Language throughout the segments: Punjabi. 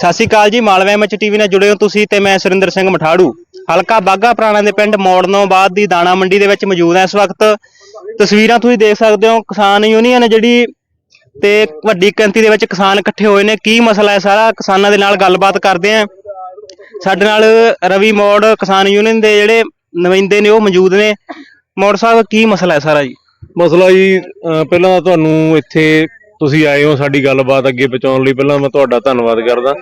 ਸਤਿ ਸ਼੍ਰੀ ਅਕਾਲ ਜੀ ਮਾਲਵਾ ਐਮਐਚ ਟੀਵੀ ਨਾਲ ਜੁੜੇ ਹੋ ਤੁਸੀਂ ਤੇ ਮੈਂ ਸੁਰਿੰਦਰ ਸਿੰਘ ਮਠਾੜੂ। ਹਲਕਾ ਬਾਗਾ ਪੁਰਾਣਾ ਦੇ ਪਿੰਡ ਮੋੜਨੋਂ ਬਾਅਦ ਦੀ ਦਾਣਾ ਮੰਡੀ ਦੇ ਵਿੱਚ ਮੌਜੂਦ ਹਾਂ ਇਸ ਵਕਤ। ਤਸਵੀਰਾਂ ਤੁਸੀਂ ਦੇਖ ਸਕਦੇ ਹੋ, ਕਿਸਾਨ ਯੂਨੀਅਨ ਜਿਹੜੀ ਤੇ ਵੱਡੀ ਗਿਣਤੀ ਦੇ ਵਿੱਚ ਕਿਸਾਨ ਇਕੱਠੇ ਹੋਏ ਨੇ। ਕੀ ਮਸਲਾ ਹੈ ਸਾਰਾ? ਕਿਸਾਨਾਂ ਦੇ ਨਾਲ ਗੱਲਬਾਤ ਕਰਦੇ ਆਂ ਸਾਡੇ ਨਾਲ ਰਵੀ ਮੋੜ ਕਿਸਾਨ ਯੂਨੀਅਨ ਦੇ ਜਿਹੜੇ ਨੁਮਾਇੰਦੇ ਨੇ, ਉਹ ਮੌਜੂਦ ਨੇ। ਮੋੜ ਸਾਹਿਬ, ਕੀ ਮਸਲਾ ਹੈ ਸਾਰਾ ਜੀ? ਮਸਲਾ ਜੀ, ਅਹ ਪਹਿਲਾਂ ਤਾਂ ਤੁਹਾਨੂੰ ਇੱਥੇ ਤੁਸੀਂ ਆਏ ਹੋ ਸਾਡੀ ਗੱਲਬਾਤ ਅੱਗੇ ਪਹੁੰਚਾਉਣ ਲਈ, ਪਹਿਲਾਂ ਮੈਂ ਤੁਹਾਡਾ ਧੰਨਵਾਦ ਕਰਦਾ।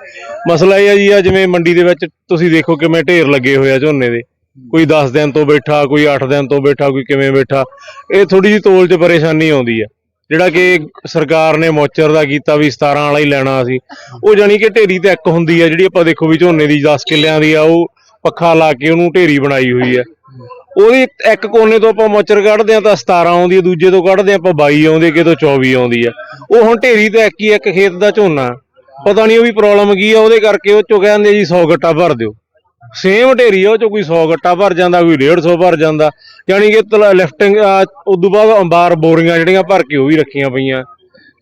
ਮਸਲਾ ਇਹ ਹੈ ਜੀ, ਆ ਜਿਵੇਂ ਮੰਡੀ ਦੇ ਵਿੱਚ ਤੁਸੀਂ ਦੇਖੋ ਕਿਵੇਂ ਢੇਰ ਲੱਗੇ ਹੋਏ ਆ ਝੋਨੇ ਦੇ। ਕੋਈ 10 ਦਿਨ ਤੋਂ ਬੈਠਾ, ਕੋਈ 8 ਦਿਨ ਤੋਂ ਬੈਠਾ, ਕੋਈ ਕਿਵੇਂ ਬੈਠਾ, ਇਹ ਥੋੜੀ ਜਿਹੀ ਤੋਲ 'ਚ ਪਰੇਸ਼ਾਨੀ ਆਉਂਦੀ ਆ। ਜਿਹੜਾ ਕਿ ਸਰਕਾਰ ਨੇ ਮੋਚਰ ਦਾ ਕੀਤਾ ਵੀ 17 ਵਾਲਾ ਹੀ ਲੈਣਾ ਸੀ। ਉਹ ਜਾਨੀ ਕਿ ਢੇਰੀ ਤੇ ਇੱਕ ਹੁੰਦੀ ਆ, ਜਿਹੜੀ ਆਪਾਂ ਦੇਖੋ ਵੀ ਝੋਨੇ ਦੀ 10 ਕਿੱਲਿਆਂ ਦੀ ਆ, ਉਹ ਪੱਖਾ ਲਾ ਕੇ ਉਹਨੂੰ ਢੇਰੀ ਬਣਾਈ ਹੋਈ ਆ। ਉਹਦੀ ਇੱਕ ਕੋਨੇ ਤੋਂ ਆਪਾਂ ਮੋਚਰ ਕੱਢਦੇ ਆ ਤਾਂ 17 ਆਉਂਦੀ ਹੈ, ਦੂਜੇ ਤੋਂ ਕੱਢਦੇ ਆ ਆਪਾਂ 22 ਆਉਂਦੀ ਆ ਕਿਤੋਂ 24 ਆਉਂਦੀ ਆ ਉਹ ਹੁਣ ਢੇਰੀ ਤੇ ਇੱਕ ਹੀ ਇੱਕ ਖੇਤ ਦਾ ਝੋਨਾ। ਪਤਾ ਨਹੀਂ ਉਹ ਵੀ ਪ੍ਰੋਬਲਮ ਕੀ ਆ, ਉਹਦੇ ਕਰਕੇ ਉਹ ਚੋਂ ਕਹਿੰਦੇ ਜੀ 100 ਗੱਟਾ ਭਰ ਦਿਓ। ਸੇਮ ਢੇਰੀ ਆ, ਉਹ ਚੋਂ ਕੋਈ 100 ਗੱਟਾ ਭਰ ਜਾਂਦਾ, ਕੋਈ 150 ਭਰ ਜਾਂਦਾ। ਯਾਨੀ ਕਿ ਲਿਫਟਿੰਗ ਉਦੋਂ ਬਾਅਦ ਅੰਬਾਰ ਬੋਰੀਆਂ ਜਿਹੜੀਆਂ ਭਰ ਕੇ ਉਹ ਵੀ ਰੱਖੀਆਂ ਪਈਆਂ।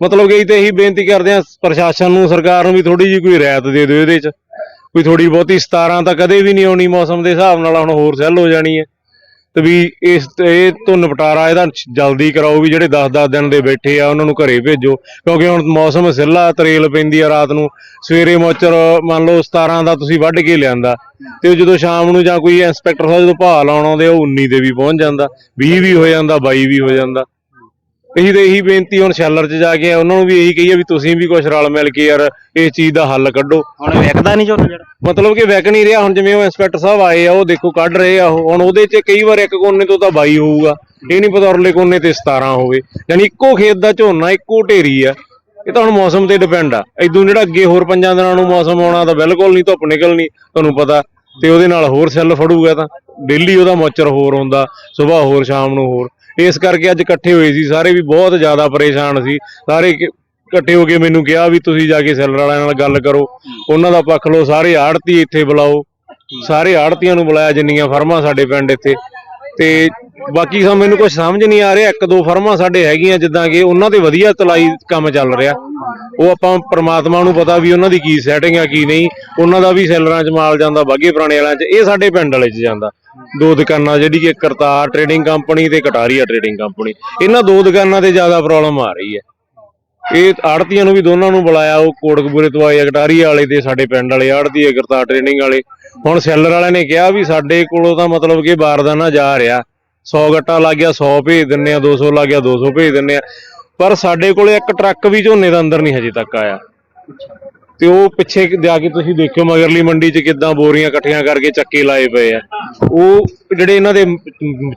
ਮਤਲਬ ਕਿ ਅਸੀਂ ਤੇ ਇਹੀ ਬੇਨਤੀ ਕਰਦੇ ਆ ਪ੍ਰਸ਼ਾਸਨ ਨੂੰ, ਸਰਕਾਰ ਨੂੰ ਵੀ ਥੋੜੀ ਜਿਹੀ ਕੋਈ ਰਿਆਇਤ ਦੇ ਦਿਓ ਇਹਦੇ 'ਚ। ਕੋਈ ਥੋੜੀ ਬਹੁਤੀ 17 ਤਾਂ ਕਦੇ ਵੀ ਨਹੀਂ ਆਉਣੀ, ਮੌਸਮ ਦੇ ਹਿਸਾਬ ਨਾਲ ਹੁਣ ਹੋਰ ਸੈੱਲ ਹੋ ਜਾਣੀ ਹੈ। ਤੇ ਵੀ ਇਸ ਇਹ ਤੋਂ ਨਿਪਟਾਰਾ ਇਹਦਾ ਜਲਦੀ ਕਰਾਓ ਵੀ ਜਿਹੜੇ 10-10 ਦਿਨ ਦੇ ਬੈਠੇ ਆ, ਉਹਨਾਂ ਨੂੰ ਘਰੇ ਭੇਜੋ। ਕਿਉਂਕਿ ਹੁਣ ਮੌਸਮ ਸਿੱਲਾ, ਤਰੇਲ ਪੈਂਦੀ ਆ ਰਾਤ ਨੂੰ। ਸਵੇਰੇ ਮੋਚਰ, ਮੰਨ ਲਓ 17 ਦਾ ਤੁਸੀਂ ਵੱਢ ਕੇ ਲਿਆਂਦਾ। ਤੇ ਉਹ ਜਦੋਂ ਸ਼ਾਮ ਨੂੰ ਜਾਂ ਕੋਈ ਇੰਸਪੈਕਟਰ ਸਾਹਿਬ ਜਦੋਂ ਭਾਅ ਲਾਉਣ ਆਉਂਦੇ ਉਹ 19 ਦੇ ਵੀ ਪਹੁੰਚ ਜਾਂਦਾ। 20 ਵੀ ਹੋ ਜਾਂਦਾ 22 ਵੀ ਹੋ ਜਾਂਦਾ। ਇਹੀ ਤੇ ਇਹੀ ਬੇਨਤੀ ਹੁਣ ਸ਼ੈਲਰ 'ਚ ਜਾ ਕੇ ਉਹਨਾਂ ਨੂੰ ਵੀ ਇਹੀ ਕਹੀਏ ਵੀ ਤੁਸੀਂ ਵੀ ਕੁਝ ਰਲ ਮਿਲ ਕੇ ਯਾਰ ਇਸ ਚੀਜ਼ ਦਾ ਹੱਲ ਕੱਢੋ। ਹੁਣ ਵਿਕਦਾ ਨਹੀਂ ਝੋਨਾ ਜਿਹੜਾ। ਮਤਲਬ ਕਿ ਵਿਕ ਨਹੀਂ ਰਿਹਾ ਹੁਣ ਜਿਵੇਂ ਉਹ ਇੰਸਪੈਕਟਰ ਸਾਹਿਬ ਆਏ ਆ ਉਹ ਦੇਖੋ ਕੱਢ ਰਹੇ ਆ ਉਹ। ਹੁਣ ਉਹਦੇ 'ਚ ਕਈ ਵਾਰ ਇੱਕ ਕੋਨੇ ਤੋਂ ਤਾਂ 22 ਹੋਊਗਾ। ਇਹ ਨਹੀਂ ਪਤਾ ਉਰਲੇ ਕੋਨੇ ਤੇ 17 ਹੋਵੇ। ਯਾਨੀ ਇੱਕੋ ਖੇਤ ਦਾ ਝੋਨਾ ਇੱਕੋ ਢੇਰੀ ਆ। ਇਹ ਤਾਂ ਹੁਣ ਮੌਸਮ ਤੇ ਡਿਪੈਂਡ ਆ। ਇਦੋਂ ਜਿਹੜਾ ਅੱਗੇ ਹੋਰ ਪੰਜਾਂ ਦਿਨਾਂ ਨੂੰ ਮੌਸਮ ਆਉਣਾ ਤਾਂ ਬਿਲਕੁਲ ਨਹੀਂ ਧੁੱਪ ਨਿਕਲਣੀ ਤੁਹਾਨੂੰ ਪਤਾ। ਤੇ ਉਹਦੇ ਨਾਲ ਹੋਰ ਸੈੱਲ ਫੜੂਗਾ ਤਾਂ ਡੇਲੀ ਉਹਦਾ ਮੋਚਰ ਹੋਰ ਹੁੰਦਾ ਸਵੇਰ ਹੋਰ ਸ਼ਾਮ ਨੂੰ ਹੋਰ। ਇਸ ਕਰਕੇ ਅੱਜ ਇਕੱਠੇ ਹੋਏ ਸੀ, ਸਾਰੇ ਵੀ ਬਹੁਤ ਜ਼ਿਆਦਾ ਪਰੇਸ਼ਾਨ ਸੀ। ਸਾਰੇ ਇਕੱਠੇ ਹੋ ਕੇ ਮੈਨੂੰ ਕਿਹਾ ਵੀ ਤੁਸੀਂ ਜਾ ਕੇ ਸੈਲਰ ਵਾਲਿਆਂ ਨਾਲ ਗੱਲ ਕਰੋ। ਉਹਨਾਂ ਦਾ ਪੱਖ ਲਓ, ਸਾਰੇ ਆੜਤੀ ਇੱਥੇ ਬੁਲਾਓ। ਸਾਰੇ ਆੜਤੀਆਂ ਨੂੰ ਬੁਲਾਇਆ, ਜਿੰਨੀਆਂ ਫਰਮਾਂ ਸਾਡੇ ਪਿੰਡ ਇੱਥੇ। ਤੇ ਬਾਕੀ ਸਾਨੂੰ ਮੈਨੂੰ ਕੁਝ ਸਮਝ ਨਹੀਂ ਆ ਰਿਹਾ। ਇੱਕ ਦੋ ਫਰਮਾਂ ਸਾਡੇ ਹੈਗੀਆਂ, ਜਿੱਦਾਂ ਕਿ ਉਹਨਾਂ ਤੇ ਵਧੀਆ ਤਲਾਈ ਕੰਮ ਚੱਲ ਰਿਹਾ। ਉਹ ਆਪਾਂ ਪਰਮਾਤਮਾ ਨੂੰ ਪਤਾ ਵੀ ਉਹਨਾਂ ਦੀ ਕੀ ਸੈਟਿੰਗ ਆ, ਕੀ ਨਹੀਂ। ਉਹਨਾਂ ਦਾ ਵੀ ਸੈਲਰਾਂ 'ਚ ਮਾਲ ਜਾਂਦਾ, ਬਾਗੇ ਪੁਰਾਣੇ ਵਾਲਿਆਂ 'ਚ। ਇਹ ਸਾਡੇ ਪਿੰਡ ਵਾਲੇ 'ਚ ਜਾਂਦਾ। ਦੋ ਦੁਕਾਨਾਂ, ਜਿਹੜੀ ਕਿ ਕਰਤਾਰ ਟ੍ਰੇਡਿੰਗ ਕੰਪਨੀ ਤੇ ਕਟਾਰੀਆ ਟਰੇਡਿੰਗ ਕੰਪਨੀ ਇਹਨਾਂ ਦੋ ਦੁਕਾਨਾਂ ਤੇ ਜ਼ਿਆਦਾ ਪ੍ਰੋਬਲਮ ਆ ਰਹੀ ਹੈ। ਇਹ ਆੜਤੀਆਂ ਨੂੰ ਵੀ ਦੋਨਾਂ ਨੂੰ ਬੁਲਾਇਆ ਉਹ ਕੋਟਕਪੂਰੇ ਤੋਂ ਆਏ ਆ, ਵਾਲੇ ਤੇ ਸਾਡੇ ਪਿੰਡ ਵਾਲੇ ਆੜਤੀ ਅਗਰਤਾ ਟ੍ਰੇਨਿੰਗ ਵਾਲੇ। ਹੁਣ ਸੈਲਰ ਵਾਲਿਆਂ ਨੇ ਕਿਹਾ ਵੀ ਸਾਡੇ ਕੋਲੋਂ ਤਾਂ ਮਤਲਬ ਕਿ ਬਾਰਦਾਨਾ ਜਾ ਰਿਹਾ। 100 ਗੱਟਾ ਲੱਗ ਗਿਆ 100 ਭੇਜ ਦਿੰਨੇ ਆ 200 ਲੱਗ ਗਿਆ 200 ਭੇਜ ਦਿੰਨੇ ਆ ਪਰ ਸਾਡੇ ਕੋਲੇ ਇੱਕ ਟਰੱਕ ਵੀ ਝੋਨੇ ਦਾ ਅੰਦਰ ਨਹੀਂ ਹਜੇ ਤੱਕ ਆਇਆ। ਤੇ ਉਹ ਪਿੱਛੇ ਜਾ ਕੇ ਤੁਸੀਂ ਦੇਖਿਓ ਮਗਰਲੀ ਮੰਡੀ 'ਚ ਕਿੱਦਾਂ ਬੋਰੀਆਂ ਇਕੱਠੀਆਂ ਕਰਕੇ ਚੱਕੇ ਲਾਏ ਪਏ ਆ। ਉਹ ਜਿਹੜੇ ਇਹਨਾਂ ਦੇ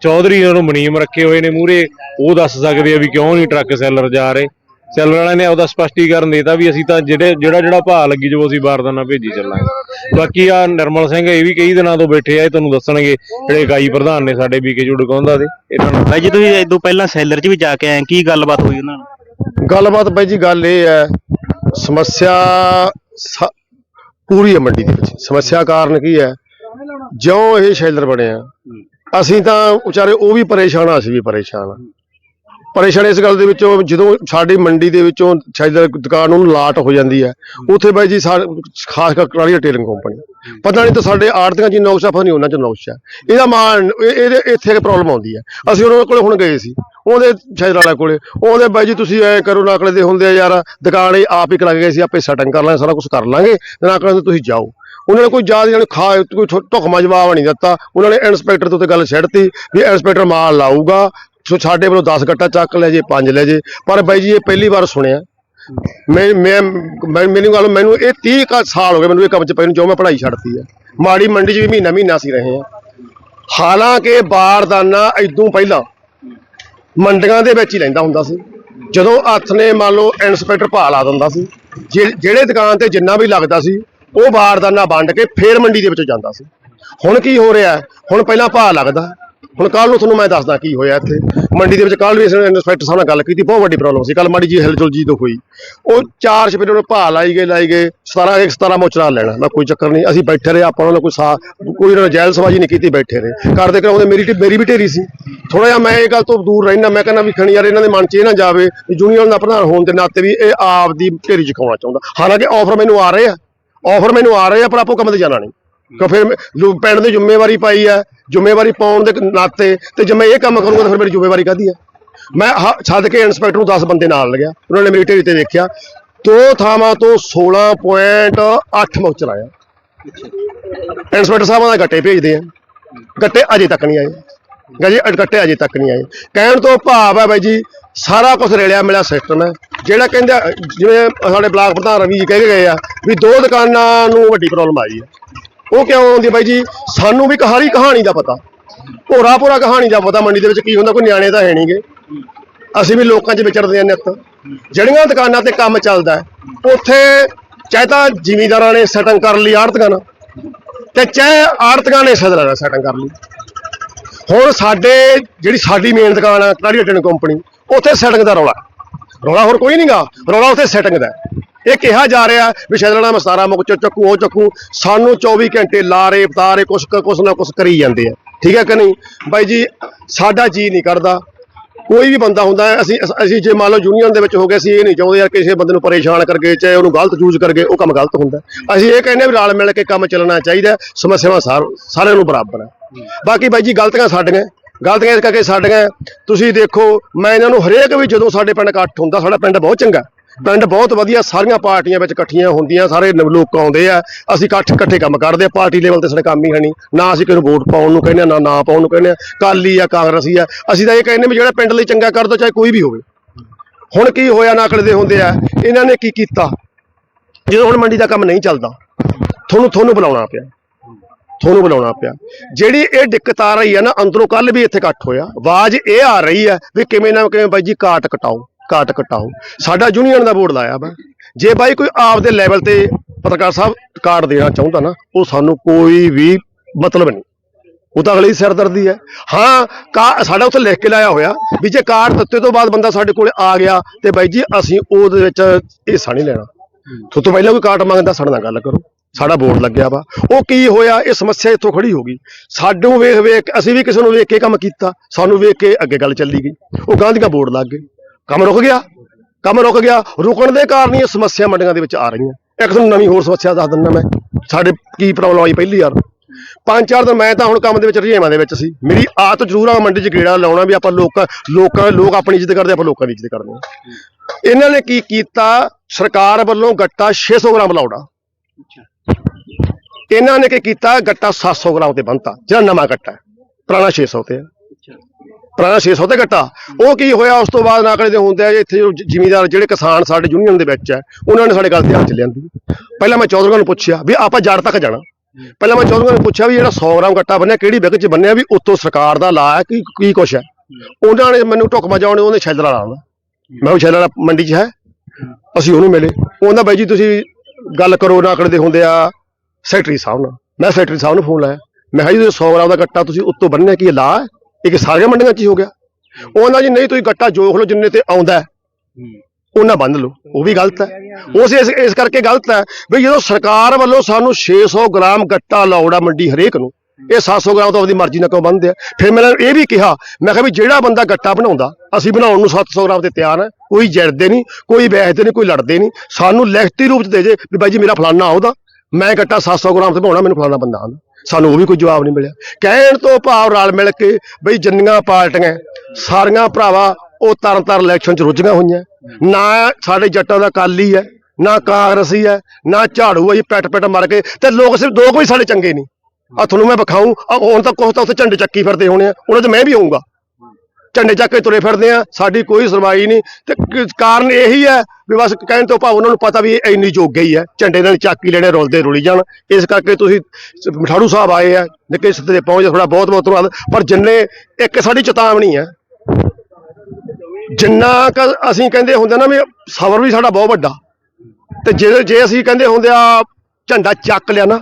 ਚੌਧਰੀ ਉਹਨਾਂ ਨੂੰ ਮਨੀਮ ਰੱਖੇ ਹੋਏ ਨੇ ਮੂਰੇ ਉਹ ਦੱਸ ਸਕਦੇ ਆ ਵੀ ਕਿਉਂ ਨਹੀਂ ਟਰੱਕ ਸੈਲਰ ਜਾ ਰਹੇ। ਸੈਲਰ ਵਾਲਿਆਂ ਨੇ ਉਹਦਾ ਸਪਸ਼ਟੀਕਰਨ ਦੇਤਾ ਵੀ ਅਸੀਂ ਤਾਂ ਜਿਹੜੇ ਜਿਹੜਾ ਜਿਹੜਾ ਭਾਅ ਲੱਗੀ ਜੋ ਅਸੀਂ ਬਾਰਦਾਨਾ ਭੇਜੀ ਚੱਲਾਂਗੇ। ਬਾਕੀ ਆ ਨਿਰਮਲ ਸਿੰਘ ਇਹ ਵੀ ਕਈ ਦਿਨਾਂ ਤੋਂ ਬੈਠੇ ਆ ਇਹ ਤੁਹਾਨੂੰ ਦੱਸਣਗੇ ਜਿਹੜੇ ਇਕਾਈ ਪ੍ਰਧਾਨ ਨੇ ਸਾਡੇ ਬੀਕੇ ਜੁੜ ਕੌਂਦਾ ਦੇ ਇਹਨਾਂ ਨੂੰ। ਬਾਈ ਜੀ ਤੁਸੀਂ ਇਦੋਂ ਪਹਿਲਾਂ ਸੈਲਰ 'ਚ ਵੀ ਜਾ ਕੇ ਆਏ ਕੀ ਗੱਲਬਾਤ ਹੋਈ ਉਹਨਾਂ ਨਾਲ? ਗੱਲਬਾਤ ਬਾਈ ਜੀ ਗੱਲ ਇਹ ਹੈ ਸਮੱਸਿਆ ਪੂਰੀ ਹੈ ਮੰਡੀ ਦੇ ਵਿੱਚ। ਸਮੱਸਿਆ ਕਾਰਨ ਕੀ ਹੈ ਜਿਉਂ ਇਹ ਸ਼ੈਲਰ ਬਣਿਆ ਅਸੀਂ ਤਾਂ ਵਿਚਾਰੇ ਉਹ ਵੀ ਪਰੇਸ਼ਾਨ ਆ ਅਸੀਂ ਵੀ ਪਰੇਸ਼ਾਨ ਆ। ਪਰੇਸ਼ਾਨ ਇਸ ਗੱਲ ਦੇ ਵਿੱਚੋਂ ਜਦੋਂ ਸਾਡੀ ਮੰਡੀ ਦੇ ਵਿੱਚੋਂ ਸ਼ੈਲਰ ਦੁਕਾਨ ਨੂੰ ਲਾਟ ਹੋ ਜਾਂਦੀ ਹੈ, ਉੱਥੇ ਬਾਈ ਜੀ ਸਾ- ਖਾਸ ਕਰ ਕਰਾਲੀ ਰਿਟੇਲਿੰਗ ਕੰਪਨੀ ਪਤਾ ਨਹੀਂ ਤਾਂ ਸਾਡੇ ਆੜਤੀਆਂ ਜੀ ਨੌਕਸ਼ਾ ਪਤਾ ਨਹੀਂ ਉਹਨਾਂ ਚ ਨੌਕਸ਼ਾ ਇਹਦਾ ਮਾਨ ਇਹਦੇ ਇੱਥੇ ਪ੍ਰੋਬਲਮ ਆਉਂਦੀ ਹੈ। ਅਸੀਂ ਉਹਨਾਂ ਕੋਲ ਹੁਣ ਗਏ ਸੀ। ਉਹਦੇ ਸ਼ੈਲਰ ਵਾਲੇ ਕੋਲੇ। ਉਹਦੇ ਬਾਈ ਜੀ ਤੁਸੀਂ ਐ ਕਰੋ, ਨਾਕਲੇ ਦੇ ਹੁੰਦੇ ਆ ਯਾਰ, ਦੁਕਾਨ ਆਪ ਹੀ ਲੱਗ ਗਏ ਸੀ, ਆਪੇ ਸੈਟਿੰਗ ਕਰ ਲਾਂਗੇ, ਸਾਰਾ ਕੁਝ ਕਰ ਲਾਂਗੇ। ਤੇ ਨਾਕਲੇ ਤੇ ਤੁਸੀਂ ਜਾਓ। ਉਹਨਾਂ ਨੇ ਕੋਈ ਜ਼ਿਆਦਾ ਜਾਨ ਖਾ ਕੋਈ ਠੁ- ਢੁਕਮਾ ਜਵਾਬ ਨਹੀਂ ਦਿੱਤਾ। ਉਹਨਾਂ ਨੇ ਇਨਸਪੈਕਟਰ ਤੋਂ ਤੇ ਗੱਲ ਛੱਡਤੀ ਵੀ ਇਨਸਪੈਕਟਰ ਮਾਲ ਲਾਊਗਾ। ਸੋ ਸਾਡੇ ਵੱਲੋਂ 10 ਗੱਟਾ ਚੱਕ ਲੈ ਜੇ 5 ਲੈ ਜੇ। ਪਰ ਬਾਈ ਜੀ, ਇਹ ਪਹਿਲੀ ਵਾਰ ਸੁਣਿਆ। ਮੈਂ ਮੈਂ ਮੈਨੂੰ ਗੱਲ, ਮੈਨੂੰ ਇਹ 30 ਕੁ ਸਾਲ ਹੋ ਗਏ ਮੈਨੂੰ ਇਹ ਕੰਮ ਚ ਪਈ ਨੂੰ, ਜੋ ਮੈਂ ਪੜ੍ਹਾਈ ਛੱਡਤੀ ਹੈ ਮਾੜੀ ਮੰਡੀ 'ਚ ਵੀ ਮਹੀਨਾ ਮਹੀਨਾ ਸੀ ਰਹੇ ਹਾਂ ਹਾਲਾਂਕਿ ਬਾਰਦਾਨਾ ਇਦੋਂ ਪਹਿਲਾਂ ਮੰਡੀਆਂ ਦੇ ਵਿੱਚ ਹੀ ਲੈਂਦਾ ਹੁੰਦਾ ਸੀ। ਜਦੋਂ ਹੱਥ ਨੇ ਮੰਨ ਲਓ ਇਨਸਪੈਕਟਰ ਭਾਅ ਲਾ ਦਿੰਦਾ ਸੀ, ਜਿ- ਜਿਹੜੇ ਦੁਕਾਨ ਤੇ ਜਿੰਨਾ ਵੀ ਲੱਗਦਾ ਸੀ, ਉਹ ਬਾਰਦਾਨਾ ਵੰਡ ਕੇ ਫੇਰ ਮੰਡੀ ਦੇ ਵਿੱਚ ਜਾਂਦਾ ਸੀ। ਹੁਣ ਕੀ ਹੋ ਰਿਹਾ? ਹੁਣ ਪਹਿਲਾਂ ਭਾਅ ਲੱਗਦਾ। ਹੁਣ ਕੱਲ ਨੂੰ ਤੁਹਾਨੂੰ ਮੈਂ ਦੱਸਦਾ ਕੀ ਹੋਇਆ ਇੱਥੇ। ਮੰਡੀ ਦੇ ਵਿੱਚ ਕੱਲ ਵੀ ਇਸ ਇਨਸਪੈਕਟਰ ਸਾਹਿਬ ਨਾਲ ਗੱਲ ਕੀਤੀ, ਬਹੁਤ ਵੱਡੀ ਪ੍ਰੋਬਲਮ ਸੀ। ਕੱਲ ਮਾੜੀ ਜੀ ਹਿਲਜੁਲ ਜੀ ਤੋਂ ਹੋਈ। ਉਹ ਚਾਰ ਛਪੇਰੇ ਨੂੰ ਭਾਅ ਲਾਈ ਗਏ ਲਾਈ ਗਏ। 17 ਇੱਕ 17 ਮੋਚਰਾ ਲੈਣਾ। ਮੈਂ ਕੋਈ ਚੱਕਰ ਨਹੀਂ, ਅਸੀਂ ਬੈਠੇ ਰਹੇ, ਆਪਾਂ ਉਹਨਾਂ ਕੋਈ ਸਾ, ਕੋਈ ਉਹਨਾਂ ਨੇ ਜੈਲ ਸਵਾਜੀ ਨਹੀਂ ਕੀਤੀ, ਬੈਠੇ ਰਹੇ। ਕਰਦੇ ਕਰਾਉਂਦੇ ਮੇਰੀ ਮੇਰੀ ਵੀ ਢੇਰੀ ਸੀ। ਥੋੜਾ ਜਿਹਾ ਮੈਂ ਇਹ ਗੱਲ ਤੋਂ ਦੂਰ ਰਹਿਣਾ ਮੈਂ ਕਹਿੰਦਾ ਵੀ ਖਣੀ ਯਾਰ, ਇਹਨਾਂ ਦੇ ਮਨ 'ਚ ਇਹ ਨਾ ਜਾਵੇ ਵੀ ਜੂਨੀਅਰ ਦਾ ਪ੍ਰਧਾਨ ਹੋਣ ਦੇ ਨਾਤੇ ਵੀ ਇਹ ਆਪ ਦੀ ਢੇਰੀ ਚਕਾਉਣਾ ਚਾਹੁੰਦਾ। ਹਾਲਾਂਕਿ ਆਫਰ ਮੈਨੂੰ ਆ ਰਹੇ ਆ। ਆਫਰ ਮੈਨੂੰ ਆ ਰਹੇ ਆ, ਪਰ ਆਪੋ ਕੰਮ ਤੇ ਜਾਣਾ ਨਹੀਂ। ਕਿਉਂ ਫਿਰ ਮੈਂ- ਪਿੰਡ ਦੀ ਜ਼ਿੰਮੇਵਾਰੀ ਪਾਈ ਹੈ ਜ਼ਿੰਮੇਵਾਰੀ ਪਾਉਣ ਦੇ ਨਾਤੇ ਤੇ ਜੇ ਮੈਂ ਇਹ ਕੰਮ ਕਰੂੰਗਾ ਤਾਂ ਫਿਰ ਮੇਰੀ ਜ਼ਿੰਮੇਵਾਰੀ ਕਾਹਦੀ ਹੈ ਮੈਂ ਹ- ਛੱਡ ਕੇ ਇੰਸਪੈਕਟਰ ਨੂੰ 10 ਬੰਦੇ ਨਾਲ ਲਗਿਆ ਉਹਨਾਂ ਨੇ ਮੇਰੀ ਢੇਰੀ ਤੇ ਦੇਖਿਆ ਦੋ ਥਾਵਾਂ ਤੋਂ 16.8 ਮੌਚਰ ਆਇਆ ਇੰਸਪੈਕਟਰ ਸਾਹਿਬਾਂ ਦਾ ਗੱਟੇ ਭੇਜਦੇ ਆ ਗੱਟੇ ਅਜੇ ਤੱਕ ਨਹੀਂ ਆਏ। ਗਾਜੀ ਗੱਟੇ ਅਜੇ ਤੱਕ ਨਹੀਂ ਆਏ। ਕਹਿਣ ਤੋਂ ਭਾਵ ਹੈ ਬਾਈ ਜੀ ਸਾਰਾ ਕੁਝ ਰਲਿਆ ਮਿਲਿਆ ਸਿਸਟਮ ਹੈ। ਜਿਹੜਾ ਕਹਿੰਦੇ ਆ, ਜਿਵੇਂ ਸਾਡੇ ਬਲਾਕ ਪ੍ਰਧਾਨ ਰਵੀ ਜੀ ਕਹਿ ਕੇ ਗਏ ਆ ਵੀ ਦੋ ਦੁਕਾਨਾਂ ਨੂੰ ਵੱਡੀ ਪ੍ਰੋਬਲਮ ਆਈ ਹੈ ਉਹ ਕਿਉਂ ਆਉਂਦੀ ਬਾਈ ਜੀ? ਸਾਨੂੰ ਵੀ ਕਹਾਣੀ ਕਹਾਣੀ ਦਾ ਪਤਾ। ਭੋਰਾ ਭੋਰਾ ਕਹਾਣੀ ਦਾ ਪਤਾ ਮੰਡੀ ਦੇ ਵਿੱਚ ਕੀ ਹੁੰਦਾ, ਕੋਈ ਨਿਆਣੇ ਤਾਂ ਹੈ ਨਹੀਂਗੇ ਅਸੀਂ ਵੀ ਲੋਕਾਂ 'ਚ ਵਿਚਰਦੇ ਆ ਨਿੱਤ। ਜਿਹੜੀਆਂ ਦੁਕਾਨਾਂ ਤੇ ਕੰਮ ਚੱਲਦਾ ਉੱਥੇ ਚਾਹੇ ਤਾਂ ਜ਼ਿਮੀਂਦਾਰਾਂ ਨੇ ਸੈਟਿੰਗ ਕਰ ਲਈ ਆੜਤਕਾਂ ਨਾਲ, ਤੇ ਚਾਹੇ ਆੜਤਕਾਂ ਨੇ ਸਦਰਾਂ ਸੈਟਿੰਗ ਕਰ ਲਈ। ਹੁਣ ਸਾਡੇ, ਜਿਹੜੀ ਸਾਡੀ ਮੇਨ ਦੁਕਾਨ ਆ, ਕਲਾੜੀ ਟਨ ਕੰਪਨੀ ਉੱਥੇ ਸੈਟਿੰਗ ਦਾ ਰੌਲਾ। ਰੌਲਾ ਹੋਰ ਕੋਈ ਨਹੀਂਗਾ ਰੌਲਾ ਉੱਥੇ ਸੈਟਿੰਗ ਦਾ ਇਹ ਕਿਹਾ ਜਾ ਰਿਹਾ ਵੀ ਸ਼ੈਦਲਣਾ ਮਸਤਾਰਾ ਮੁਕ ਚ ਚੱਕੂ, ਉਹ ਚੱਕੂ। ਸਾਨੂੰ 24 ਘੰਟੇ ਲਾਰੇ ਬਤਾਰੇ ਕੁਛ ਕ- ਕੁਛ ਨਾ ਕੁਛ ਕਰੀ ਜਾਂਦੇ ਆ। ਠੀਕ ਹੈ ਕਿ ਨਹੀਂ? ਬਾਈ ਜੀ, ਸਾਡਾ ਜੀ ਨਹੀਂ ਕਰਦਾ। ਕੋਈ ਵੀ ਬੰਦਾ ਹੁੰਦਾ ਅਸੀਂ ਅਸੀਂ ਜੇ ਮੰਨ ਲਓ ਯੂਨੀਅਨ ਦੇ ਵਿੱਚ ਹੋ ਗਏ, ਅਸੀਂ ਇਹ ਨਹੀਂ ਚਾਹੁੰਦੇ ਯਾਰ ਕਿਸੇ ਬੰਦੇ ਨੂੰ ਪਰੇਸ਼ਾਨ ਕਰਕੇ, ਚਾਹੇ ਉਹਨੂੰ ਗਲਤ ਯੂਜ਼ ਕਰਕੇ, ਉਹ ਕੰਮ ਗਲਤ ਹੁੰਦਾ। ਅਸੀਂ ਇਹ ਕਹਿੰਦੇ ਹਾਂ ਵੀ ਰਲ ਮਿਲ ਕੇ ਕੰਮ ਚੱਲਣਾ ਚਾਹੀਦਾ ਸਮੱਸਿਆਵਾਂ ਸਾਰ- ਸਾਰਿਆਂ ਨੂੰ ਬਰਾਬਰ ਹੈ। ਬਾਕੀ ਬਾਈ ਜੀ, ਗਲਤੀਆਂ ਸਾਡੀਆਂ ਗਲਤੀਆਂ ਇਸ ਕਰਕੇ ਸਾਡੀਆਂ ਤੁਸੀਂ ਦੇਖੋ, ਮੈਂ ਇਹਨਾਂ ਨੂੰ ਹਰੇਕ ਵੀ ਜਦੋਂ ਸਾਡੇ ਪਿੰਡ ਇਕੱਠ ਹੁੰਦਾ, ਸਾਡਾ ਪਿੰਡ ਬਹੁਤ ਚੰਗਾ ਪਿੰਡ ਬਹੁਤ ਵਧੀਆ, ਸਾਰੀਆਂ ਪਾਰਟੀਆਂ ਵਿੱਚ ਇਕੱਠੀਆਂ ਹੁੰਦੀਆਂ, ਸਾਰੇ ਲੋਕ ਆਉਂਦੇ ਆ, ਅਸੀਂ ਇਕੱਠ ਇਕੱਠੇ ਕੰਮ ਕਰਦੇ ਆ, ਪਾਰਟੀ ਲੈਵਲ ਤੇ ਸਾਡੇ ਕੰਮ ਹੀ ਹੈ ਨਹੀਂ, ਨਾ ਅਸੀਂ ਕਿਸੇ ਨੂੰ ਵੋਟ ਪਾਉਣ ਨੂੰ ਕਹਿੰਦੇ ਆ, ਨਾ ਨਾ ਪਾਉਣ ਨੂੰ ਕਹਿੰਦੇ ਆ ਕਾਲੀ ਆ, ਕਾਂਗਰਸੀ ਆ, ਅਸੀਂ ਤਾਂ ਇਹ ਕਹਿੰਦੇ ਵੀ ਜਿਹੜਾ ਪਿੰਡ ਲਈ ਚੰਗਾ ਕਰ ਦੋ, ਚਾਹੇ ਕੋਈ ਵੀ ਹੋਵੇ। ਹੁਣ ਕੀ ਹੋਇਆ, ਨਾਕੜੇ ਦੇ ਹੁੰਦੇ ਆ, ਇਹਨਾਂ ਨੇ ਕੀ ਕੀਤਾ? ਜਦੋਂ ਹੁਣ ਮੰਡੀ ਦਾ ਕੰਮ ਨਹੀਂ ਚੱਲਦਾ, ਤੁਹਾਨੂੰ ਤੁਹਾਨੂੰ ਬੁਲਾਉਣਾ ਪਿਆ। ਤੁਹਾਨੂੰ ਬੁਲਾਉਣਾ ਪਿਆ। ਜਿਹੜੀ ਇਹ ਦਿੱਕਤ ਆ ਰਹੀ ਹੈ ਨਾ, ਅੰਦਰੋਂ ਕੱਲ ਵੀ ਇੱਥੇ ਇਕੱਠ ਹੋਇਆ, ਆਵਾਜ਼ ਇਹ ਆ ਰਹੀ ਹੈ ਵੀ ਕਿਵੇਂ ਨਾ ਕਿਵੇਂ ਬਾਈ ਜੀ ਕਾਟ ਕਟਾਓ। ਕਾਟ ਕਟਾਓ ਸਾਡਾ ਯੂਨੀਅਨ ਦਾ ਬੋਰਡ ਲਾਇਆ ਵਾ ਜੇ ਬਾਈ ਕੋਈ ਆਪਦੇ ਲੈਵਲ ਤੇ ਪੱਤਰਕਾਰ ਸਾਹਿਬ ਕਾਟ ਦੇਣਾ ਚਾਹੁੰਦਾ ਨਾ, ਉਹ ਸਾਨੂੰ ਕੋਈ ਵੀ ਮਤਲਬ ਨਹੀਂ। ਉਹ ਤਾਂ ਅਗਲੀ ਸਿਰਦਰਦੀ ਹੈ। ਹਾਂ ਕਾ ਸਾਡਾ ਉੱਥੇ ਲਿਖ ਕੇ ਲਾਇਆ ਹੋਇਆ ਵੀ ਜੇ ਕਾਰਡ ਦਿੱਤੇ ਤੋਂ ਬਾਅਦ ਬੰਦਾ ਸਾਡੇ ਕੋਲੇ ਆ ਗਿਆ ਤੇ ਬਾਈ ਜੀ ਅਸੀਂ ਉਹਦੇ ਵਿੱਚ ਹਿੱਸਾ ਨਹੀਂ ਲੈਣਾ। ਤੋਂ ਤੋਂ ਪਹਿਲਾਂ ਕੋਈ ਕਾਰਡ ਮੰਗਦਾ, ਸਾਡੇ ਨਾਲ ਗੱਲ ਕਰੋ। ਸਾਡਾ ਬੋਰਡ ਲੱਗਿਆ ਵਾ। ਉਹ ਕੀ ਹੋਇਆ? ਇਹ ਸਮੱਸਿਆ ਇੱਥੋਂ ਖੜੀ ਹੋ ਗਈ। ਸਾਨੂੰ ਵੇਖ ਵੇਖ ਅਸੀਂ ਵੀ ਕਿਸੇ ਨੂੰ ਵੇਖ ਕੇ ਕੰਮ ਕੀਤਾ। ਸਾਨੂੰ ਵੇਖ ਕੇ ਅੱਗੇ ਗੱਲ ਚੱਲੀ ਗਈ। ਉਹ ਗਾਂਧੀਆਂ ਬੋਰਡ ਲੱਗ ਗਏ। ਕੰਮ ਰੁਕ ਗਿਆ, ਕੰਮ ਰੁਕ ਗਿਆ। ਰੁਕਣ ਦੇ ਕਾਰਨ ਹੀ ਇਹ ਸਮੱਸਿਆ ਮੰਡੀਆਂ ਦੇ ਵਿੱਚ ਆ ਰਹੀਆਂ। ਇੱਕ ਤੁਹਾਨੂੰ ਨਵੀਂ ਹੋਰ ਸਮੱਸਿਆ ਦੱਸ ਦਿੰਦਾ ਮੈਂ। ਸਾਡੇ ਕੀ ਪ੍ਰੋਬਲਮ ਆਈ ਪਹਿਲੀ ਵਾਰ ਪੰਜ ਚਾਰ ਦਿਨ ਮੈਂ ਤਾਂ ਹੁਣ ਕੰਮ ਦੇ ਵਿੱਚ ਰਜੇਵਾਂ ਦੇ ਵਿੱਚ ਸੀ। ਮੇਰੀ ਆਤ ਜ਼ਰੂਰ ਆ ਮੰਡੀ 'ਚ ਗੇੜਾ ਲਾਉਣਾ ਵੀ ਆਪਾਂ ਲੋਕਾਂ ਲੋਕਾਂ ਲੋਕ ਆਪਣੀ ਇੱਜ਼ਤ ਕਰਦੇ, ਆਪਾਂ ਲੋਕਾਂ ਦੀ ਇੱਜ਼ਤ ਕਰਦੇ ਹਾਂ। ਇਹਨਾਂ ਨੇ ਕੀ ਕੀਤਾ? ਸਰਕਾਰ ਵੱਲੋਂ ਗੱਟਾ 600 ਗ੍ਰਾਮ ਲਾਉਣਾ। ਇਹਨਾਂ ਨੇ ਕੀ ਕੀਤਾ? ਗੱਟਾ 700 ਗ੍ਰਾਮ ਤੇ ਬੰਨਤਾ। ਜਿਹੜਾ ਨਵਾਂ ਗੱਟਾ ਹੈ, ਪੁਰਾਣਾ 600 ਤੇ ਹੈ। ਪੁਰਾਣਾ 600 ਤੇ ਗੱਟਾ ਉਹ ਕੀ ਹੋਇਆ, ਉਸ ਤੋਂ ਬਾਅਦ ਨਾਕੜੇ ਦੇ ਹੁੰਦੇ ਆ ਇੱਥੇ ਜ਼ਿਮੀਦਾਰ, ਜਿਹੜੇ ਕਿਸਾਨ ਸਾਡੇ ਯੂਨੀਅਨ ਦੇ ਵਿੱਚ ਹੈ, ਉਹਨਾਂ ਨੇ ਸਾਡੇ ਗੱਲ ਧਿਆਨ ਚ ਲਿਆਂਦੀ। ਪਹਿਲਾਂ ਮੈਂ ਚੌਧਰੀਆਂ ਨੂੰ ਪੁੱਛਿਆ ਵੀ ਆਪਾਂ ਜੜ ਤੱਕ ਜਾਣਾ। ਪਹਿਲਾਂ ਮੈਂ ਚੌਧਰੀਆਂ ਨੂੰ ਪੁੱਛਿਆ ਵੀ ਜਿਹੜਾ 100 ਗ੍ਰਾਮ ਗੱਟਾ ਬੰਨਿਆ, ਕਿਹੜੀ ਵਿਗ ਚ ਬੰਨਿਆ, ਵੀ ਉੱਤੋਂ ਸਰਕਾਰ ਦਾ ਲਾ ਹੈ, ਕੀ ਕੀ ਕੁਛ ਹੈ। ਉਹਨਾਂ ਨੇ ਮੈਨੂੰ ਢੁਕਮਾ ਜਾਉਣੇ ਉਹਨੇ ਛੈਲਰ ਵਾਲਾ ਆਉਣਾ ਮੈਂ ਉਹ ਛੈਲਰ ਮੰਡੀ 'ਚ ਹੈ? ਅਸੀਂ ਉਹਨੂੰ ਮਿਲੇ। ਉਹਦਾ ਬਾਈ ਜੀ, ਤੁਸੀਂ ਗੱਲ ਕਰੋ ਨਾਕੜੇ ਦੇ ਹੁੰਦੇ ਆ ਸੈਕਟਰੀ ਸਾਹਿਬ ਨਾਲ। ਮੈਂ ਸੈਕਟਰੀ ਸਾਹਿਬ ਨੂੰ ਫੋਨ ਲਾਇਆ। ਮੈਂ ਕਿਹਾ, ਜੀ, ਤੁਸੀਂ 100 ਗ੍ਰਾਮ ਦਾ ਗੱਟਾ ਤੁਸੀਂ ਉੱਤੋਂ ਬੰਨਿਆ, ਕੀ ਇਹ ਲਾ ਇਹ ਕਿ ਸਾਰੀਆਂ ਮੰਡੀਆਂ 'ਚ ਹੀ ਹੋ ਗਿਆ। ਉਹਨਾਂ ਜੀ ਨਹੀਂ ਤੁਸੀਂ ਗੱਟਾ ਜੋਖ ਲਓ ਜਿੰਨੇ ਤੇ ਆਉਂਦਾ ਉਹਨਾਂ ਬੰਨ ਲਓ ਉਹ ਵੀ ਗਲਤ ਹੈ। ਉਸ ਇਸ ਇਸ ਕਰਕੇ ਗਲਤ ਹੈ ਵੀ ਜਦੋਂ ਸਰਕਾਰ ਵੱਲੋਂ ਸਾਨੂੰ 600 ਗ੍ਰਾਮ ਗੱਟਾ ਲਾਉੜਾ ਮੰਡੀ ਹਰੇਕ ਨੂੰ ਇਹ 700 ਗ੍ਰਾਮ ਤਾਂ ਆਪਣੀ ਮਰਜ਼ੀ ਨਾਲ ਕਿਉਂ ਬੰਨਦੇ ਆ? ਫਿਰ ਮੈਂ ਇਹ ਵੀ ਕਿਹਾ ਮੈਂ ਕਿਹਾ ਵੀ ਜਿਹੜਾ ਬੰਦਾ ਗੱਟਾ ਬਣਾਉਂਦਾ ਅਸੀਂ ਬਣਾਉਣ ਨੂੰ 700 ਗ੍ਰਾਮ ਤੇ ਤਿਆਰ ਹੈ ਕੋਈ ਜੜਦੇ ਨਹੀਂ ਕੋਈ ਬਹਿਸਦੇ ਨਹੀਂ ਕੋਈ ਲੜਦੇ ਨਹੀਂ। ਸਾਨੂੰ ਲਿਖਤੀ ਰੂਪ ਚ ਦੇ ਜੇ ਵੀ ਬਾਈ ਜੀ ਮੇਰਾ ਫਲਾਨਾ ਆਉਦਾ ਮੈਂ ਗੱਟਾ 700 ਗ੍ਰਾਮ ਤੇ ਬਣਾਉਣਾ ਮੈਨੂੰ ਫਲਾਨਾ ਬੰਦਾ ਆਉਂਦਾ। ਸਾਨੂੰ ਉਹ ਵੀ ਕੋਈ ਜਵਾਬ ਨਹੀਂ ਮਿਲਿਆ। ਕਹਿਣ ਤੋਂ ਭਾਵ ਰਲ ਮਿਲ ਕੇ ਬਈ ਜਿੰਨੀਆਂ ਪਾਰਟੀਆਂ, ਸਾਰੀਆਂ ਭਰਾਵਾ ਉਹ ਤਰਨ ਤਾਰਨ ਇਲੈਕਸ਼ਨ ਚ ਰੁੱਝੀਆਂ ਹੋਈਆਂ। ਨਾ ਸਾਡੇ ਜੱਟਾਂ ਦਾ ਕਾਲੀ ਹੈ, ਨਾ ਕਾਂਗਰਸੀ ਹੈ, ਨਾ ਝਾੜੂ ਹੈ ਜੀ ਪੈਟ ਪੈਟ ਮਰ ਕੇ ਤੇ ਲੋਕ ਸਿਰਫ ਦੋ ਕੋਈ ਸਾਡੇ ਚੰਗੇ ਨਹੀਂ। ਆ ਤੁਹਾਨੂੰ ਮੈਂ ਵਿਖਾਉਂ ਆ ਹੁਣ ਤਾਂ ਕੁਛ ਤਾਂ ਉੱਥੇ ਝੰਡੇ ਚੱਕੀ ਫਿਰਦੇ ਹੋਣੇ ਆ, ਉਹਨਾਂ 'ਚ ਮੈਂ ਵੀ ਹੋਊਂਗਾ ਝੰਡੇ ਚੱਕ ਕੇ ਤੁਰੇ ਫਿਰਦੇ ਆ, ਸਾਡੀ ਕੋਈ ਸੁਣਵਾਈ ਨਹੀਂ। ਤੇ ਕਾਰਨ ਇਹੀ ਹੈ ਵੀ ਬਸ ਕਹਿਣ ਤੋਂ ਭਾਵ ਉਹਨਾਂ ਨੂੰ ਪਤਾ ਵੀ ਇਹ ਇੰਨੀ ਜੋਗੇ ਹੀ ਹੈ, ਝੰਡੇ ਨਾਲ ਚੱਕੀ ਲੈਣੇ ਰੁਲਦੇ ਰੁਲੀ ਜਾਣ। ਇਸ ਕਰਕੇ ਤੁਸੀਂ ਮਠਾੜੂ ਸਾਹਿਬ ਆਏ ਆ, ਨਿੱਕੇ ਸਿੱਧੇ ਤੇ ਪਹੁੰਚ ਥੋੜਾ ਬਹੁਤ ਬਹੁਤ ਧੰਨਵਾਦ। ਪਰ ਜਿੰਨੇ, ਇੱਕ ਸਾਡੀ ਚੇਤਾਵਨੀ ਹੈ, ਜਿੰਨਾ ਕੁ ਅਸੀਂ ਕਹਿੰਦੇ ਹੁੰਦੇ ਨਾ ਵੀ ਸਬਰ ਵੀ ਸਾਡਾ ਬਹੁਤ ਵੱਡਾ। ਤੇ ਜੇ ਜੇ ਅਸੀਂ ਕਹਿੰਦੇ ਹੁੰਦੇ ਆ, ਝੰਡਾ ਚੱਕ ਲਿਆ ਨਾ,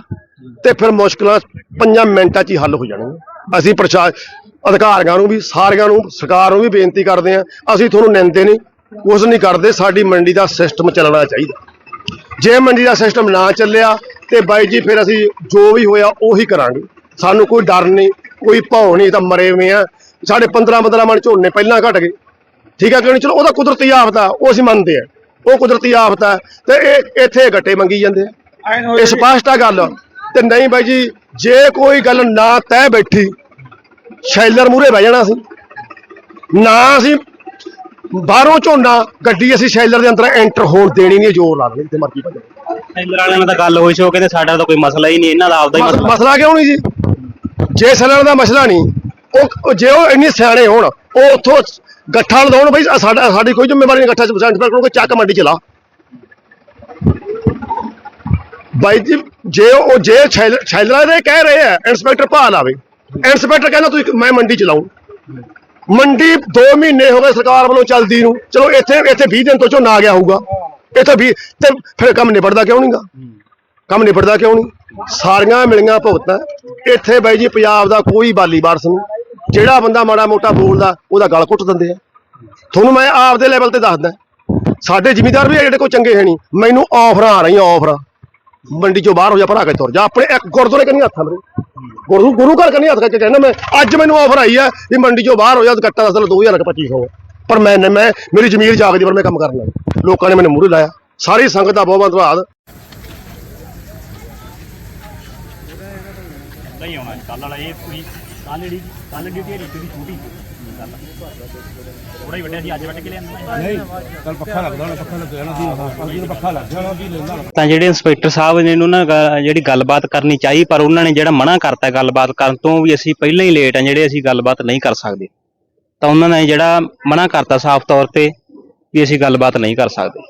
ਤੇ ਫਿਰ ਮੁਸ਼ਕਲਾਂ ਪੰਜਾਂ ਮਿੰਟਾਂ 'ਚ ਹੀ ਹੱਲ ਹੋ ਜਾਣਗੀਆਂ। ਅਸੀਂ ਪ੍ਰਸ਼ਾ ਅਧਿਕਾਰੀਆਂ ਨੂੰ ਵੀ ਸਾਰਿਆਂ ਨੂੰ ਸਰਕਾਰ ਨੂੰ ਵੀ ਬੇਨਤੀ ਕਰਦੇ ਆ ਅਸੀਂ ਤੁਹਾਨੂੰ ਨਿੰਦੇ ਨਹੀਂ ਕੁਛ ਨਹੀਂ ਕਰਦੇ ਸਾਡੀ ਮੰਡੀ ਦਾ ਸਿਸਟਮ ਚੱਲਣਾ ਚਾਹੀਦਾ। ਜੇ ਮੰਡੀ ਦਾ ਸਿਸਟਮ ਨਾ ਚੱਲਿਆ ਤੇ ਬਾਈ ਜੀ ਫਿਰ ਅਸੀਂ ਜੋ ਵੀ ਹੋਇਆ ਉਹੀ ਕਰਾਂਗੇ। ਸਾਨੂੰ ਕੋਈ ਡਰ ਨਹੀਂ ਕੋਈ ਭੌ ਨਹੀਂ ਤਾਂ ਮਰੇ ਹੋਏ ਆ ਸਾਡੇ 15 15 ਮਣ ਝੋਨੇ ਪਹਿਲਾਂ ਘਟ ਗਏ। ਠੀਕ ਹੈ ਕਿਉਂ ਨਹੀਂ? ਚਲੋ ਉਹਦਾ ਕੁਦਰਤੀ ਆਫਤ ਆ ਉਹ ਅਸੀਂ ਮੰਨਦੇ ਆ ਉਹ ਕੁਦਰਤੀ ਆਫਤ ਆ ਤੇ ਇਹ ਇੱਥੇ ਗੱਟੇ ਮੰਗੀ ਜਾਂਦੇ ਆ। ਇਹ ਸਪਸ਼ਟ ਆ ਗੱਲ ਤੇ ਨਹੀਂ ਬਾਈ ਜੀ ਜੇ ਕੋਈ ਗੱਲ ਨਾ ਤਹਿ ਬੈਠੀ ਸ਼ੈਲਰ ਮੂਰੇ ਬਹਿ ਜਾਣਾ ਸੀ। ਨਾ ਅਸੀਂ ਬਾਹਰੋਂ ਝੋਨਾ ਗੱਡੀ ਅਸੀਂ ਸ਼ੈਲਰ ਦੇ ਅੰਦਰ ਐਂਟਰ ਹੋਣ ਦੇਣੀ ਨਹੀਂ ਜ਼ੋਰ ਲਾ ਜਿੱਥੇ ਮਰਜ਼ੀ ਭੱਜੇ। ਟੈਲਰ ਵਾਲਿਆਂ ਨਾਲ ਤਾਂ ਗੱਲ ਹੋਈ ਸੀ ਉਹ ਕਹਿੰਦੇ ਸਾਡਾ ਤਾਂ ਕੋਈ ਮਸਲਾ ਹੀ ਨਹੀਂ ਇਹਨਾਂ ਦਾ ਆਪਦਾ ਹੀ ਮਸ- ਮਸਲਾ। ਮਸਲਾ ਕਿਉਂ ਨਹੀਂ ਜੀ? ਜੇ ਸੈਲਰ ਦਾ ਮਸਲਾ ਨਹੀਂ ਉਹ ਜੇ ਉਹ ਇੰਨੇ ਸਿਆਣੇ ਹੋਣ ਉਹ ਉੱਥੋਂ ਗੱਠਾ ਲਦਾਉਣ ਬਈ ਸਾਡਾ ਸਾਡੀ ਕੋਈ ਜ਼ਿੰਮੇਵਾਰੀ ਨਹੀਂ ਗੱਠਾ ਪਰਸੈਂਟ ਪਰ ਕੋਈ ਚੱਕ ਮੰਡੀ ਚਲਾ ਬਾਈ ਜੀ, ਜੇ ਉਹ ਜੇ ਛੈਲ- ਛੈਲਰਾਂ ਦੇ ਕਹਿ ਰਹੇ ਆ, ਇੰਸਪੈਕਟਰ ਭਾਲ ਆਵੇ। ਇੰਸਪੈਕਟਰ ਕਹਿੰਦਾ ਤੁਸੀਂ ਮੈਂ ਮੰਡੀ ਚਲਾਉਂ ਮੰਡੀ 2 ਮਹੀਨੇ ਹੋ ਗਏ ਸਰਕਾਰ ਵੱਲੋਂ ਚੱਲਦੀ ਨੂੰ। ਚਲੋ ਇੱਥੇ ਇੱਥੇ 20 ਦਿਨ ਤੋਂ ਝੋਨਾ ਆ ਗਿਆ ਹੋਊਗਾ। ਇੱਥੇ 20 ਤੇ ਫਿਰ ਕੰਮ ਨਿਬੜਦਾ ਕਿਉਂ ਨਹੀਂਗਾ ਕੰਮ ਨਿਬੜਦਾ ਕਿਉਂ ਨਹੀਂ ਸਾਰੀਆਂ ਮਿਲੀਆਂ ਭੁਗਤਾਂ। ਇੱਥੇ ਬਾਈ ਜੀ, ਪੰਜਾਬ ਦਾ ਕੋਈ ਬਾਲੀ ਵਾਰਸ ਨਹੀਂ ਜਿਹੜਾ ਬੰਦਾ ਮਾੜਾ ਮੋਟਾ ਬੋਲਦਾ, ਉਹਦਾ ਗਲ ਘੁੱਟ ਦਿੰਦੇ ਆ। ਤੁਹਾਨੂੰ ਮੈਂ ਆਪਦੇ ਲੈਵਲ ਤੇ ਦੱਸਦਾ। ਸਾਡੇ ਜ਼ਿਮੀਦਾਰ ਵੀ ਜਿਹੜੇ ਕੋਈ ਚੰਗੇ ਹੈ ਨਹੀਂ ਮੈਨੂੰ ਆਫਰਾਂ ਆ ਰਹੀਆਂ, ਆਫਰਾਂ। ਮੰਡੀ ਚੋਂ ਬਾਹਰ ਹੋ ਜਾ ਭਰਾ ਕੇ ਤੁਰ ਜਾ। ਆਪਣੇ ਇੱਕ ਗੁਰਦੁਆਰੇ ਕੰਨੀ ਹੱਥ ਮੇਰੇ। ਗੁਰੂ ਗੁਰੂ ਘਰ ਕੰਨੀ ਹੱਥ ਕਰਕੇ ਕਹਿੰਦਾ, ਮੈਂ ਅੱਜ ਮੈਨੂੰ ਆਫਰ ਆਈ ਆ ਵੀ ਮੰਡੀ ਚੋਂ ਬਾਹਰ ਹੋ ਜਾ ਤੇ ਕੱਟਾ ਅਸਲ 2000 2500 ਪਰ ਮੈਂ ਮੈਂ ਮੇਰੀ ਜ਼ਮੀਰ ਜਾਗਦੀ, ਪਰ ਮੈਂ ਕੰਮ ਕਰਨਾ ਲੋਕਾਂ ਨੇ ਮੈਨੂੰ ਮੂਹਰੇ ਲਾਇਆ। ਸਾਰੀ ਸੰਗਤ ਦਾ ਬਹੁਤ ਬਹੁਤ ਧੰਨਵਾਦ। ਨਹੀਂ ਆਉਣਾ ਕੱਲ ਵਾਲਾ ਇਹ ਪੂਰੀ ਕੱਲ ਜਿਹੜੀ ਕੱਲ ਦੀ ਢੇਰੀ ਜਿਹੜੀ ਛੋਟੀ ਗੱਲ ਥੋੜਾ ਹੀ ਵੱਡਿਆ ਸੀ ਅੱਜ ਵੱਟ ਕੇ ਲਿਆਂਦਾ। ਨਹੀਂ ਕੱਲ ਪੱਖਾ ਲੱਗਦਾ ਹੋਣਾ ਪੱਖਾ ਲੱਗਿਆ ਨਾ ਸੀ। ਹਾਂ ਅੱਜ ਨੂੰ ਪੱਖਾ ਲੱਗ ਜਾਣਾ ਕੀ ਲੈਂਦਾ ਤਾਂ ਜਿਹੜੇ ਇੰਸਪੈਕਟਰ ਸਾਹਿਬ ਨੇ ਉਹਨਾਂ ਨਾਲ ਜਿਹੜੀ ਗੱਲਬਾਤ ਕਰਨੀ ਚਾਹੀ ਪਰ ਉਹਨਾਂ ਨੇ ਜਿਹੜਾ ਮਨਾ ਕਰਤਾ ਗੱਲਬਾਤ ਕਰਨ ਤੋਂ ਵੀ ਅਸੀਂ ਪਹਿਲਾਂ ਹੀ ਲੇਟ ਆ ਜਿਹੜੇ ਅਸੀਂ ਗੱਲਬਾਤ ਨਹੀਂ ਕਰ ਸਕਦੇ। ਤਾਂ ਉਹਨਾਂ ਨੇ ਜਿਹੜਾ ਮਨਾ ਕਰਤਾ ਸਾਫ਼ ਤੌਰ ਤੇ ਵੀ ਅਸੀਂ ਗੱਲਬਾਤ ਨਹੀਂ ਕਰ ਸਕਦੇ।